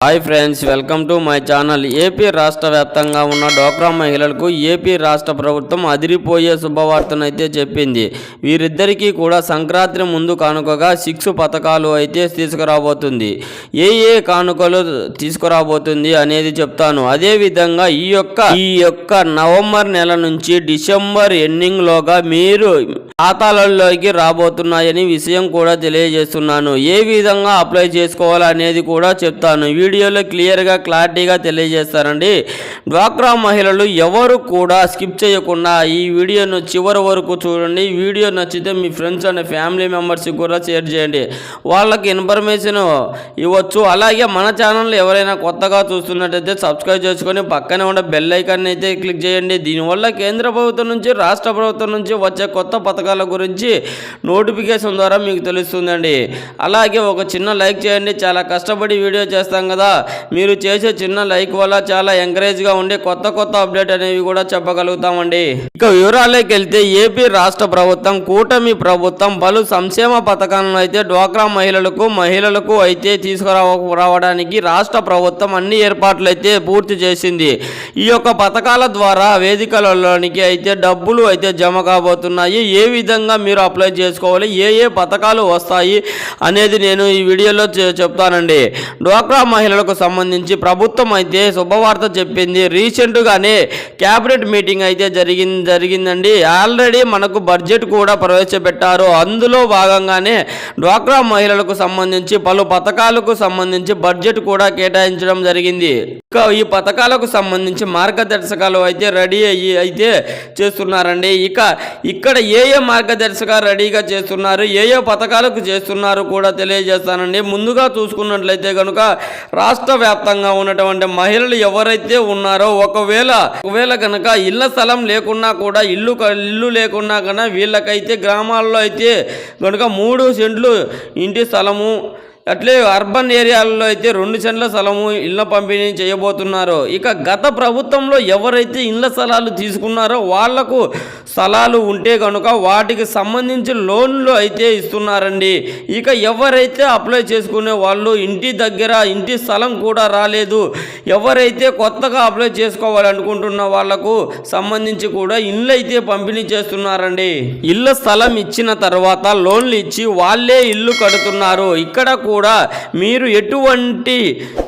Hi friends welcome to my channel AP రాష్ట్ర వ్యాప్తంగా ఉన్న డోక్రా మహిళలకు ఏపీ రాష్ట్ర ప్రభుత్వం అదిరిపోయే శుభవార్తను అయితే చెప్పింది. వీరిద్దరికీ కూడా సంక్రాంతి ముందు కానుకగా సిక్స్ పథకాలు అయితే తీసుకురాబోతుంది. ఏ ఏ కానుకలు తీసుకురాబోతుంది అనేది చెప్తాను. అదేవిధంగా ఈ యొక్క ఈ యొక్క నవంబర్ నెల నుంచి డిసెంబర్ ఎండింగ్లోగా మీరు ఖాతాలలోకి రాబోతున్నాయని విషయం కూడా తెలియజేస్తున్నాను. ఏ విధంగా అప్లై చేసుకోవాలనేది కూడా చెప్తాను. వీడియోలో క్లియర్గా క్లారిటీగా తెలియజేస్తారండి. డ్వాక్రా మహిళలు ఎవరు కూడా స్కిప్ చేయకుండా ఈ వీడియోను చివరి వరకు చూడండి. వీడియో నచ్చితే మీ ఫ్రెండ్స్ అండ్ ఫ్యామిలీ మెంబర్స్కి కూడా షేర్ చేయండి. వాళ్ళకి ఇన్ఫర్మేషన్ ఇవ్వచ్చు. అలాగే మన ఛానల్ ఎవరైనా కొత్తగా చూస్తున్నట్టయితే సబ్స్క్రైబ్ చేసుకొని పక్కనే ఉన్న బెల్ ఐకాన్ అయితే క్లిక్ చేయండి. దీనివల్ల కేంద్ర ప్రభుత్వం నుంచి రాష్ట్ర ప్రభుత్వం నుంచి వచ్చే కొత్త పథకాల గురించి నోటిఫికేషన్ ద్వారా మీకు తెలుస్తుందండి. అలాగే ఒక చిన్న లైక్ చేయండి. చాలా కష్టపడి వీడియో చేస్తాం కదా. మీరు చేసే చిన్న లైక్ వల్ల చాలా ఎంకరేజ్గా ఉండి కొత్త కొత్త అప్డేట్ అనేవి కూడా చెప్పగలుగుతామండి. ఇక వివరాల్లోకి వెళ్తే ఏపీ రాష్ట్ర ప్రభుత్వం కూటమి ప్రభుత్వం పలు సంక్షేమ పథకాలను అయితే డ్వాక్రా మహిళలకు మహిళలకు అయితే తీసుకురావడానికి రాష్ట్ర ప్రభుత్వం అన్ని ఏర్పాట్లు అయితే పూర్తి చేసింది. ఈ యొక్క పథకాల ద్వారా వేదికలలోనికి అయితే డబ్బులు అయితే జమ కాబోతున్నాయి. ఏ విధంగా మీరు అప్లై చేసుకోవాలి? ఏ ఏ పథకాలు వస్తాయి? అనేది నేను ఈ వీడియోలో చెప్తానండి. డ్వాక్రా మహిళ మహిళలకు సంబంధించి ప్రభుత్వం అయితే శుభవార్త చెప్పింది. రీసెంట్గానే క్యాబినెట్ మీటింగ్ అయితే జరిగింది జరిగిందండి. ఆల్రెడీ మనకు బడ్జెట్ కూడా ప్రవేశపెట్టారు. అందులో భాగంగానే డ్వాక్రా మహిళలకు సంబంధించి పలు పథకాలకు సంబంధించి బడ్జెట్ కూడా కేటాయించడం జరిగింది. ఇక ఈ పథకాలకు సంబంధించి మార్గదర్శకాలు అయితే రెడీ అయ్యి అయితే చేస్తున్నారండి. ఇక ఇక్కడ ఏ ఏ మార్గదర్శకాలు రెడీగా చేస్తున్నారు ఏ ఏ పథకాలకు చేస్తున్నారు కూడా తెలియజేస్తానండి. ముందుగా చూసుకున్నట్లయితే కనుక రాష్ట్ర వ్యాప్తంగా ఉన్నటువంటి మహిళలు ఎవరైతే ఉన్నారో ఒకవేళ ఒకవేళ కనుక ఇళ్ళ స్థలం లేకున్నా కూడా ఇల్లు క- ఇల్లు లేకున్నా కన్నా వీళ్ళకైతే గ్రామాల్లో అయితే కనుక మూడు సెంట్లు ఇంటి స్థలము అట్లే అర్బన్ ఏరియాలలో అయితే రెండు సెంట్ల స్థలము ఇళ్ళ పంపిణీ చేయబోతున్నారు. ఇక గత ప్రభుత్వంలో ఎవరైతే ఇళ్ళ స్థలాలు తీసుకున్నారో వాళ్ళకు స్థలాలు ఉంటే కనుక వాటికి సంబంధించి లోన్లు అయితే ఇస్తున్నారండి. ఇక ఎవరైతే అప్లై చేసుకునే వాళ్ళు ఇంటి దగ్గర ఇంటి స్థలం కూడా రాలేదు. ఎవరైతే కొత్తగా అప్లై చేసుకోవాలనుకుంటున్న వాళ్ళకు సంబంధించి కూడా ఇల్లు అయితే పంపిణీ చేస్తున్నారండి. ఇళ్ళ స్థలం ఇచ్చిన తర్వాత లోన్లు ఇచ్చి వాళ్ళే ఇల్లు కడుతున్నారు. ఇక్కడ కూడా కూడా మీరు ఎటువంటి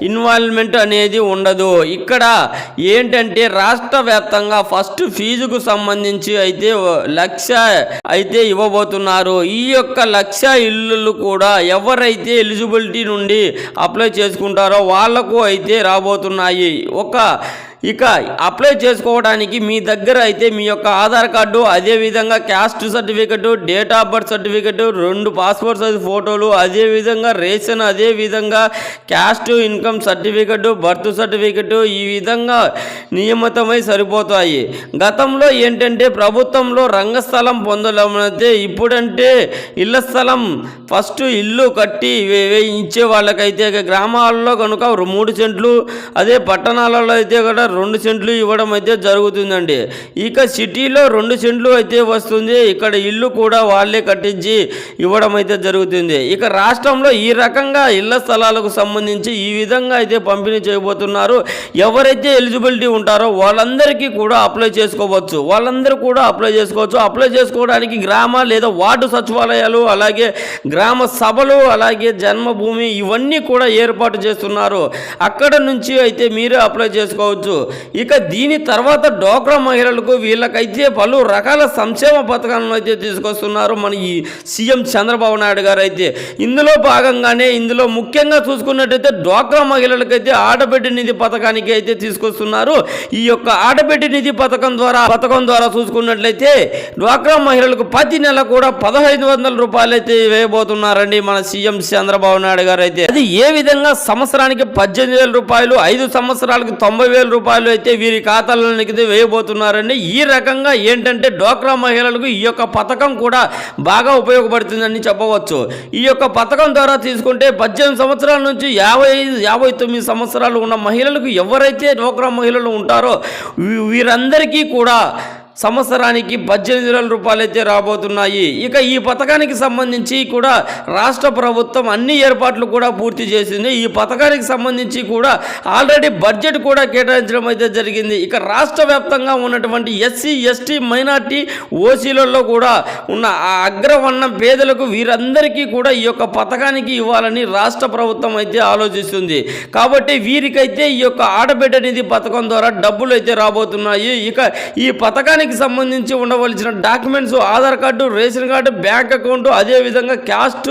ఇన్వాల్వ్మెంట్ అనేది ఉండదు. ఇక్కడ ఏంటంటే రాష్ట్ర వ్యాప్తంగా ఫస్ట్ ఫీజుకు సంబంధించి అయితే లక్ష అయితే ఇవ్వబోతున్నారు. ఈ యొక్క లక్ష ఇల్లులు కూడా ఎవరైతే ఎలిజిబిలిటీ నుండి అప్లై చేసుకుంటారో వాళ్ళకు అయితే రాబోతున్నాయి. ఒక ఇక అప్లై చేసుకోవడానికి మీ దగ్గర అయితే మీ యొక్క ఆధార్ కార్డు అదేవిధంగా caste certificate date of birth certificate రెండు పాస్పోర్ట్ సైజ్ ఫోటోలు అదేవిధంగా రేషన్ అదేవిధంగా caste income certificate birth certificate ఈ విధంగా నియమితమై సరిపోతాయి. గతంలో ఏంటంటే ప్రభుత్వంలో రంగస్థలం పొందలమైతే ఇప్పుడంటే ఇళ్ళ స్థలం ఫస్ట్ ఇల్లు కట్టి వే- ఇచ్చే వాళ్ళకైతే గ్రామాల్లో కనుక మూడు సెంట్లు అదే పట్టణాలలో అయితే కూడా రెండు సెంట్లు ఇవ్వడం అయితే జరుగుతుందండి. ఇక సిటీలో రెండు సెంట్లు అయితే వస్తుంది. ఇక్కడ ఇల్లు కూడా వాళ్ళే కట్టించి ఇవ్వడం అయితే జరుగుతుంది. ఇక రాష్ట్రంలో ఈ రకంగా ఇళ్ళ స్థలాలకు సంబంధించి ఈ విధంగా అయితే పంపిణీ చేయబోతున్నారు. ఎవరైతే ఎలిజిబిలిటీ ఉంటారో వాళ్ళందరికీ కూడా అప్లై చేసుకోవచ్చు. వాళ్ళందరూ కూడా అప్లై చేసుకోవచ్చు. అప్లై చేసుకోవడానికి గ్రామ లేదా వార్డు సచివాలయాలు అలాగే గ్రామ సభలు అలాగే జన్మభూమి ఇవన్నీ కూడా ఏర్పాటు చేస్తున్నారు. అక్కడ నుంచి అయితే మీరే అప్లై చేసుకోవచ్చు. ఇక దీని తర్వాత డోక్రా మహిళలకు వీళ్ళకైతే పలు రకాల సంక్షేమ పథకాలను అయితే తీసుకొస్తున్నారు మన ఈ సీఎం చంద్రబాబు నాయుడు గారు అయితే. ఇందులో భాగంగానే ఇందులో ముఖ్యంగా చూసుకున్నట్టయితే డ్వాక్రా మహిళలకైతే ఆడబిడ్డ నిధి పథకానికి అయితే తీసుకొస్తున్నారు. ఈ యొక్క ఆడబిడ్డ నిధి పథకం ద్వారా పథకం ద్వారా చూసుకున్నట్లయితే డ్వాక్రా మహిళలకు ప్రతి నెల కూడా పదహైదు వందల రూపాయలు అయితే వేయబోతున్నారండి మన సీఎం చంద్రబాబు నాయుడు గారు అయితే. అది ఏ విధంగా సంవత్సరానికి పద్దెనిమిది వేల రూపాయలు ఐదు సంవత్సరాలకు తొంభై వేల రూపాయలు అయితే వీరి ఖాతాలోనికి వేయబోతున్నారండి. ఈ రకంగా ఏంటంటే డ్వాక్రా మహిళలకు ఈ యొక్క పథకం కూడా బాగా ఉపయోగపడుతుందని చెప్పవచ్చు. ఈ యొక్క పథకం ద్వారా తీసుకుంటే పద్దెనిమిది సంవత్సరాల నుంచి యాభై యాభై తొమ్మిది సంవత్సరాలు ఉన్న మహిళలకు ఎవరైతే డ్వాక్రా మహిళలు ఉంటారో వీరందరికీ కూడా సంవత్సరానికి పద్దెనిమిది వేల రూపాయలు అయితే రాబోతున్నాయి. ఇక ఈ పథకానికి సంబంధించి కూడా రాష్ట్ర ప్రభుత్వం అన్ని ఏర్పాట్లు కూడా పూర్తి చేసింది. ఈ పథకానికి సంబంధించి కూడా ఆల్రెడీ బడ్జెట్ కూడా కేటాయించడం అయితే జరిగింది. ఇక రాష్ట్ర వ్యాప్తంగా ఉన్నటువంటి ఎస్సీ ఎస్టీ మైనార్టీ ఓసీలలో కూడా ఉన్న ఆ అగ్రవర్ణం పేదలకు వీరందరికీ కూడా ఈ యొక్క పథకానికి ఇవ్వాలని రాష్ట్ర ప్రభుత్వం అయితే ఆలోచిస్తుంది. కాబట్టి వీరికైతే ఈ యొక్క ఆడబిడ్డ నిధి పథకం ద్వారా డబ్బులు అయితే రాబోతున్నాయి. ఇక ఈ పథకానికి సంబంధించి ఉండవలసిన documents Aadhaar card ration card bank account అదేవిధంగా క్యాస్ట్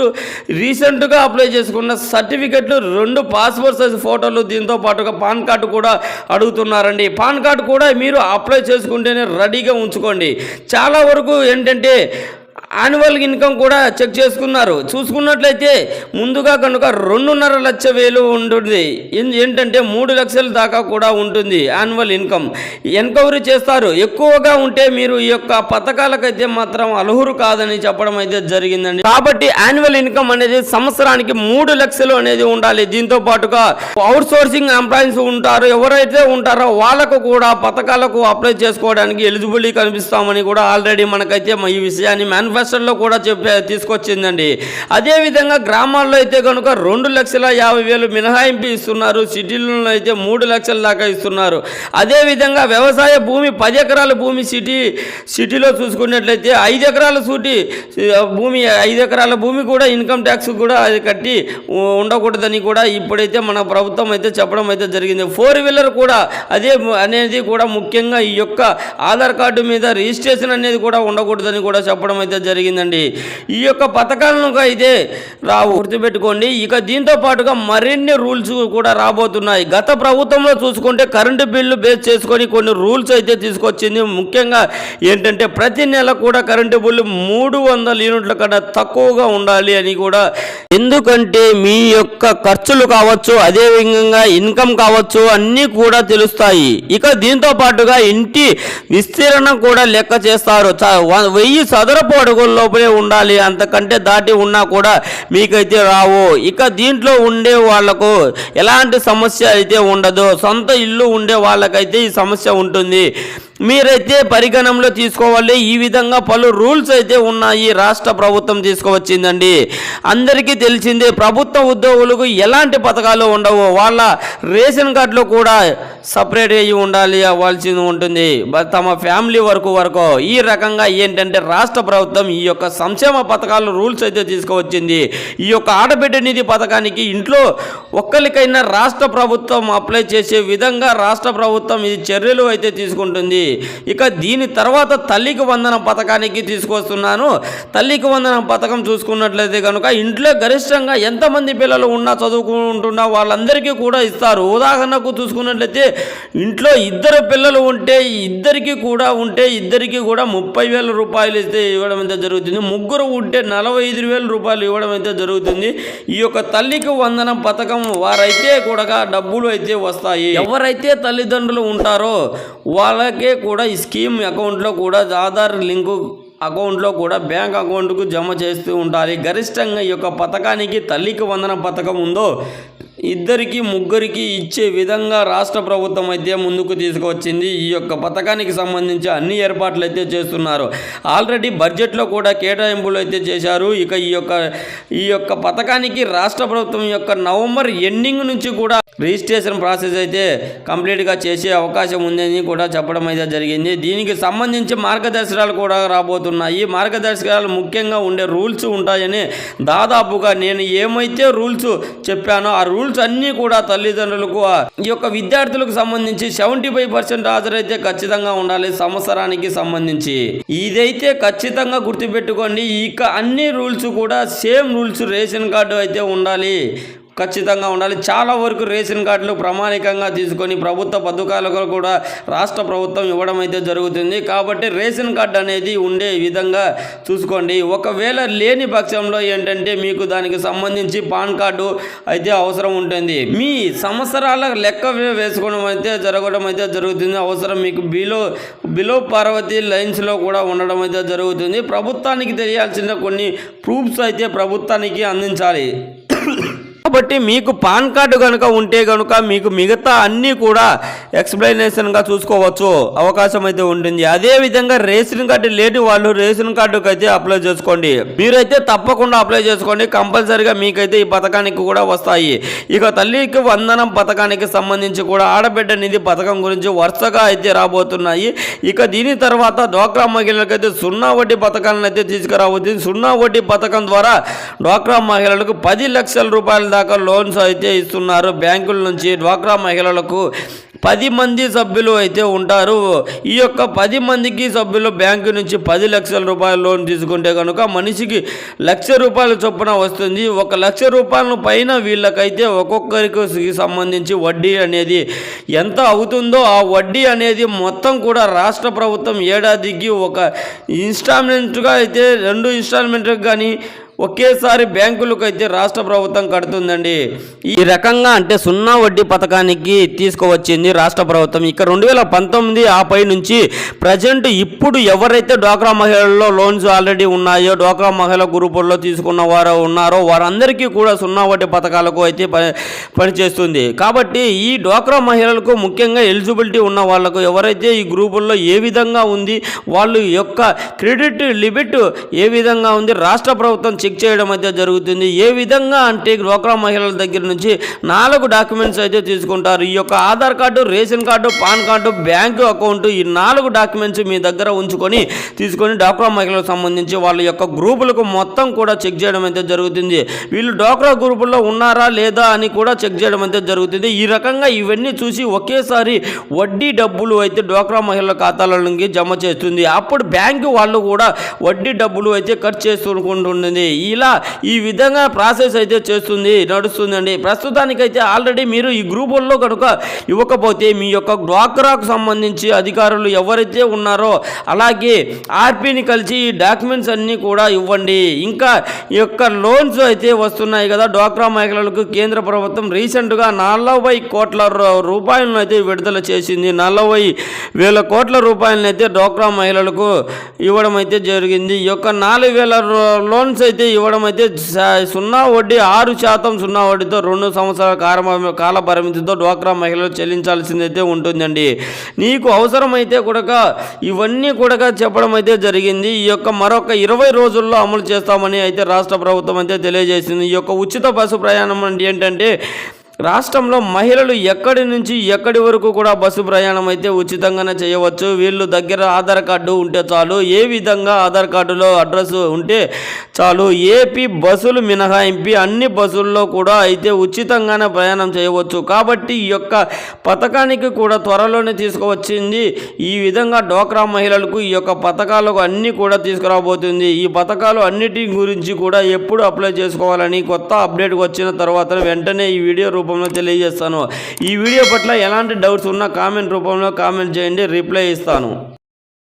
రీసెంట్గా అప్లై చేసుకున్న సర్టిఫికెట్లు రెండు పాస్పోర్ట్ సైజ్ ఫోటోలు దీంతో పాటుగా పాన్ కార్డు కూడా అడుగుతున్నారండి. పాన్ కార్డు కూడా మీరు అప్లై చేసుకుంటేనే రెడీగా ఉంచుకోండి. చాలా వరకు ఏంటంటే యాన్యువల్ ఇన్కమ్ కూడా చెక్ చేసుకున్నారు. చూసుకున్నట్లయితే ముందుగా కనుక రెండున్నర లక్ష వేలు ఉంటుంది. ఏం- ఏంటంటే మూడు లక్షల దాకా కూడా ఉంటుంది యాన్యువల్ ఇన్కమ్ ఎన్క్వైరీ చేస్తారు. ఎక్కువగా ఉంటే మీరు ఈ యొక్క పథకాలకైతే మాత్రం అర్హురు కాదని చెప్పడం అయితే జరిగిందండి. కాబట్టి యాన్యువల్ ఇన్కమ్ అనేది సంవత్సరానికి మూడు లక్షలు అనేది ఉండాలి. దీంతో పాటుగా అవుట్ సోర్సింగ్ ఎంప్లాయీస్ ఉంటారు. ఎవరైతే ఉంటారో వాళ్ళకు కూడా పథకాలకు అప్లై చేసుకోవడానికి ఎలిజిబిలిటీ కనిపిస్తామని కూడా ఆల్రెడీ మనకైతే ఈ విషయాన్ని మేనిఫెస్టోలో కూడా చెప్పే తీసుకొచ్చిందండి. అదేవిధంగా గ్రామాల్లో అయితే కనుక రెండు లక్షల యాభై వేలు మినహాయింపు ఇస్తున్నారు సిటీలలో అయితే మూడు లక్షల దాకా ఇస్తున్నారు. అదేవిధంగా వ్యవసాయ భూమి పది ఎకరాల భూమి సిటీ సిటీలో చూసుకున్నట్లయితే ఐదు ఎకరాల సూటి భూమి ఐదు ఎకరాల భూమి కూడా ఇన్కమ్ ట్యాక్స్ కూడా అది కట్టి ఉండకూడదని కూడా ఇప్పుడైతే మన ప్రభుత్వం అయితే చెప్పడం అయితే జరిగింది. ఫోర్ వీలర్ కూడా అదే అనేది కూడా ముఖ్యంగా ఈ యొక్క ఆధార్ కార్డు మీద రిజిస్ట్రేషన్ అనేది కూడా ఉండకూడదని కూడా చెప్పడం అయితే జరిగిందండి. ఈ యొక్క పథకాలను అయితే రావు గుర్తుపెట్టుకోండి. ఇక దీంతో పాటుగా మరిన్ని రూల్స్ కూడా రాబోతున్నాయి. గత ప్రభుత్వంలో చూసుకుంటే కరెంటు బిల్లు బేస్ చేసుకొని కొన్ని రూల్స్ అయితే తీసుకొచ్చింది. ముఖ్యంగా ఏంటంటే ప్రతి నెల కూడా కరెంటు బిల్లు మూడు వందల యూనిట్ల కన్నా తక్కువగా ఉండాలి అని కూడా ఎందుకంటే మీ యొక్క ఖర్చులు కావచ్చు అదే విధంగా ఇన్కమ్ కావచ్చు అన్నీ కూడా తెలుస్తాయి. ఇక దీంతో పాటుగా ఇంటి విస్తీర్ణం కూడా లెక్క చేస్తారు. వెయ్యి చదరపోవడం అడుగుల లోపలే ఉండాలి. అంతకంటే దాటి ఉన్నా కూడా మీకైతే రావు. ఇక దీంట్లో ఉండే వాళ్ళకు ఎలాంటి సమస్య అయితే ఉండదు. సొంత ఇల్లు ఉండే వాళ్ళకైతే ఈ సమస్య ఉంటుంది. మీరైతే పరిగణనలో తీసుకోవాలి. ఈ విధంగా పలు రూల్స్ అయితే ఉన్నాయి. రాష్ట్ర ప్రభుత్వం తీసుకువచ్చిందండి. అందరికీ తెలిసిందే ప్రభుత్వ ఉద్యోగులకు ఎలాంటి పథకాలు ఉండవు. వాళ్ళ రేషన్ కార్డులో కూడా సపరేట్ అయ్యి ఉండాలి అవ్వాల్సి ఉంటుంది. తమ ఫ్యామిలీ వరకు వరకు. ఈ రకంగా ఏంటంటే రాష్ట్ర ప్రభుత్వం ఈ యొక్క సంక్షేమ పథకాలు రూల్స్ అయితే తీసుకువచ్చింది. ఈ యొక్క ఆడబిడ్డ నిధి పథకానికి ఇంట్లో ఒక్కరికైనా రాష్ట్ర ప్రభుత్వం అప్లై చేసే విధంగా రాష్ట్ర ప్రభుత్వం ఇది చర్యలు అయితే తీసుకుంటుంది. ఇక దీని తర్వాత తల్లికి వందన పథకానికి తీసుకొస్తున్నాను. తల్లికి వందన పథకం చూసుకున్నట్లయితే కనుక ఇంట్లో గరిష్టంగా ఎంతమంది పిల్లలు ఉన్నా చదువుకుంటున్నా వాళ్ళందరికీ కూడా ఇస్తారు. ఉదాహరణకు చూసుకున్నట్లయితే ఇంట్లో ఇద్దరు పిల్లలు ఉంటే ఇద్దరికి కూడా ఉంటే ఇద్దరికి కూడా ముప్పై వేల రూపాయలు ఇస్తే ఇవ్వడం అయితే జరుగుతుంది. ముగ్గురు ఉంటే నలభై ఐదు వేల రూపాయలు ఇవ్వడం అయితే జరుగుతుంది. ఈ యొక్క తల్లికి వందనం పథకం వారైతే కూడా డబ్బులు అయితే వస్తాయి. ఎవరైతే తల్లిదండ్రులు ఉంటారో వాళ్ళకే కూడా ఈ స్కీమ్ అకౌంట్లో కూడా ఆధార్ లింకు అకౌంట్లో కూడా బ్యాంక్ అకౌంట్కు జమ చేస్తూ ఉండాలి. గరిష్టంగా ఈ యొక్క పథకానికి తల్లికి వందన పథకం ఉందో ఇద్దరికి ముగ్గురికి ఇచ్చే విధంగా రాష్ట్ర ప్రభుత్వం అయితే ముందుకు తీసుకువచ్చింది. ఈ యొక్క పథకానికి సంబంధించి అన్ని ఏర్పాట్లు అయితే చేస్తున్నారు. ఆల్రెడీ బడ్జెట్లో కూడా కేటాయింపులు అయితే చేశారు. ఇక ఈ యొక్క ఈ యొక్క పథకానికి రాష్ట్ర ప్రభుత్వం యొక్క నవంబర్ ఎండింగ్ నుంచి కూడా రిజిస్ట్రేషన్ ప్రాసెస్ అయితే కంప్లీట్గా చేసే అవకాశం ఉందని కూడా చెప్పడం అయితే జరిగింది. దీనికి సంబంధించి మార్గదర్శకాలు కూడా రాబోతున్నాయి. మార్గదర్శకాలు ముఖ్యంగా ఉండే రూల్స్ ఉంటాయని దాదాపుగా నేను ఏమైతే రూల్స్ చెప్పానో ఆ రూల్స్ అన్నీ కూడా తల్లిదండ్రులకు ఈ యొక్క విద్యార్థులకు సంబంధించి సెవెంటీ ఫైవ్ పర్సెంట్ హాజరైతే ఖచ్చితంగా ఉండాలి సంవత్సరానికి సంబంధించి. ఇదైతే ఖచ్చితంగా గుర్తుపెట్టుకోండి ఇక అన్ని రూల్స్ కూడా సేమ్ రూల్స్ రేషన్ కార్డు అయితే ఉండాలి. ఖచ్చితంగా ఉండాలి. చాలా వరకు రేషన్ కార్డులు ప్రామాణికంగా తీసుకొని ప్రభుత్వ పథకాలకు కూడా రాష్ట్ర ప్రభుత్వం ఇవ్వడం అయితే జరుగుతుంది. కాబట్టి రేషన్ కార్డు అనేది ఉండే విధంగా చూసుకోండి. ఒకవేళ లేని పక్షంలో ఏంటంటే మీకు దానికి సంబంధించి పాన్ కార్డు అయితే అవసరం ఉంటుంది. మీ సంవత్సరాల లెక్క వేసుకోవడం అయితే జరగడం అయితే జరుగుతుంది. అవసరం మీకు బిలో బిలో పార్వతి లైన్స్లో కూడా ఉండడం అయితే జరుగుతుంది. ప్రభుత్వానికి తెలియాల్సిన కొన్ని ప్రూఫ్స్ అయితే ప్రభుత్వానికి అందించాలి. కాబట్టి మీకు పాన్ కార్డు కనుక ఉంటే కనుక మీకు మిగతా అన్నీ కూడా ఎక్స్ప్లెనేషన్గా చూసుకోవచ్చు. అవకాశం అయితే ఉంటుంది. అదేవిధంగా రేషన్ కార్డు లేని వాళ్ళు రేషన్ కార్డుకి అయితే అప్లై చేసుకోండి. మీరైతే తప్పకుండా అప్లై చేసుకోండి. కంపల్సరిగా మీకైతే ఈ పథకానికి కూడా వస్తాయి. ఇక తల్లికి వందనం పథకానికి సంబంధించి కూడా ఆడబిడ్డ నిధి పథకం గురించి వరుసగా అయితే రాబోతున్నాయి. ఇక దీని తర్వాత డ్వాక్రా మహిళలకైతే సున్నా వడ్డీ పథకాలను అయితే తీసుకురాబోతుంది సున్నా వడ్డీ పథకం ద్వారా డ్వాక్రా మహిళలకు పది లక్షల రూపాయల దాకా లోన్స్ అయితే ఇస్తున్నారు. బ్యాంకుల నుంచి డ్వాక్రా మహిళలకు పది మంది సభ్యులు అయితే ఉంటారు. ఈ యొక్క పది మందికి సభ్యులు బ్యాంకు నుంచి పది లక్షల రూపాయల లోన్ తీసుకుంటే కనుక మనిషికి లక్ష రూపాయల చొప్పున వస్తుంది. ఒక లక్ష రూపాయల పైన వీళ్ళకైతే ఒక్కొక్కరికి సంబంధించి వడ్డీ అనేది ఎంత అవుతుందో ఆ వడ్డీ అనేది మొత్తం కూడా రాష్ట్ర ప్రభుత్వం ఏడాదికి ఒక ఇన్స్టాల్మెంట్గా అయితే రెండు ఇన్స్టాల్మెంట్కి కానీ ఒకేసారి బ్యాంకులకు అయితే రాష్ట్ర ప్రభుత్వం కడుతుందండి. ఈ రకంగా అంటే సున్నా వడ్డీ పథకానికి తీసుకువచ్చింది రాష్ట్ర ప్రభుత్వం. ఇక రెండు వేల పంతొమ్మిది ఆ పై నుంచి ప్రజెంట్ ఇప్పుడు ఎవరైతే డ్వాక్రా మహిళల్లో లోన్స్ ఆల్రెడీ ఉన్నాయో డ్వాక్రా మహిళ గ్రూపుల్లో తీసుకున్న వారు ఉన్నారో వారందరికీ కూడా సున్నా వడ్డీ పథకాలకు అయితే పనిచేస్తుంది. కాబట్టి ఈ డ్వాక్రా మహిళలకు ముఖ్యంగా ఎలిజిబిలిటీ ఉన్న వాళ్ళకు ఎవరైతే ఈ గ్రూపుల్లో ఏ విధంగా ఉంది వాళ్ళు యొక్క క్రెడిట్ లిమిట్ ఏ విధంగా ఉంది రాష్ట్ర ప్రభుత్వం చెక్ చేయడం అయితే జరుగుతుంది. ఏ విధంగా అంటే డ్వాక్రా మహిళల దగ్గర నుంచి నాలుగు డాక్యుమెంట్స్ అయితే తీసుకుంటారు. ఈ యొక్క Aadhaar card ration card pan card bank account ఈ నాలుగు డాక్యుమెంట్స్ మీ దగ్గర ఉంచుకొని తీసుకొని డ్వాక్రా మహిళలకు సంబంధించి వాళ్ళ యొక్క గ్రూపులకు మొత్తం కూడా చెక్ చేయడం అయితే జరుగుతుంది. వీళ్ళు డ్వాక్రా గ్రూపుల్లో ఉన్నారా లేదా అని కూడా చెక్ చేయడం అయితే జరుగుతుంది. ఈ రకంగా ఇవన్నీ చూసి ఒకేసారి వడ్డీ డబ్బులు అయితే డ్వాక్రా మహిళల ఖాతాలలోకి జమ చేస్తుంది. అప్పుడు బ్యాంకు వాళ్ళు కూడా వడ్డీ డబ్బులు అయితే ఖర్చు చేసుకుంటుంది ఇలా ఈ విధంగా ప్రాసెస్ అయితే చేస్తుంది నడుస్తుందండి. ప్రస్తుతానికైతే ఆల్రెడీ మీరు ఈ గ్రూపుల్లో కనుక ఇవ్వకపోతే మీ యొక్క డ్వాక్రాకు సంబంధించి అధికారులు ఎవరైతే ఉన్నారో అలాగే ఆర్పీని కలిసి ఈ డాక్యుమెంట్స్ అన్నీ కూడా ఇవ్వండి. ఇంకా ఈ యొక్క లోన్స్ అయితే వస్తున్నాయి కదా డ్వాక్రా మహిళలకు. కేంద్ర ప్రభుత్వం రీసెంట్గా నలభై కోట్ల రూపాయలను అయితే విడుదల చేసింది. నలభై వేల కోట్ల రూపాయలను అయితే డ్వాక్రా మహిళలకు ఇవ్వడం అయితే జరిగింది. ఈ యొక్క నాలుగు వేల లోన్స్ అయితే ఇవ్వడం అయితే సున్నా వడ్డీ ఆరు శాతం సున్నా వడ్డీతో రెండు సంవత్సరాల కాల కాల పరిమితితో డ్వాక్రా మహిళలు చెల్లించాల్సింది అయితే ఉంటుందండి. నీకు అవసరమైతే కూడా ఇవన్నీ కూడా చెప్పడం అయితే జరిగింది. ఈ యొక్క మరొక ఇరవై రోజుల్లో అమలు చేస్తామని అయితే రాష్ట్ర ప్రభుత్వం అయితే తెలియజేసింది. ఈ యొక్క ఉచిత బస్సు ప్రయాణం అంటే ఏంటంటే రాష్ట్రంలో మహిళలు ఎక్కడి నుంచి ఎక్కడి వరకు కూడా బస్సు ప్రయాణం అయితే ఉచితంగానే చేయవచ్చు. వీళ్ళు దగ్గర ఆధార్ కార్డు ఉంటే చాలు. ఏ విధంగా ఆధార్ కార్డులో అడ్రస్ ఉంటే చాలు. ఏపీ బస్సులు మినహాయింపి అన్ని బస్సుల్లో కూడా అయితే ఉచితంగానే ప్రయాణం చేయవచ్చు. కాబట్టి ఈ యొక్క పథకానికి కూడా త్వరలోనే తీసుకువచ్చింది. ఈ విధంగా డోక్రా మహిళలకు ఈ యొక్క పథకాలకు అన్నీ కూడా తీసుకురాబోతుంది. ఈ పథకాలు అన్నిటి గురించి కూడా ఎప్పుడు అప్లై చేసుకోవాలని కొత్త అప్డేట్ వచ్చిన తర్వాత వెంటనే ఈ వీడియో రూపంలో తెలియజేస్తాను. ఈ వీడియో పట్ల ఎలాంటి డౌట్స్ ఉన్నా కామెంట్ రూపంలో కామెంట్ చేయండి. రిప్లై ఇస్తాను.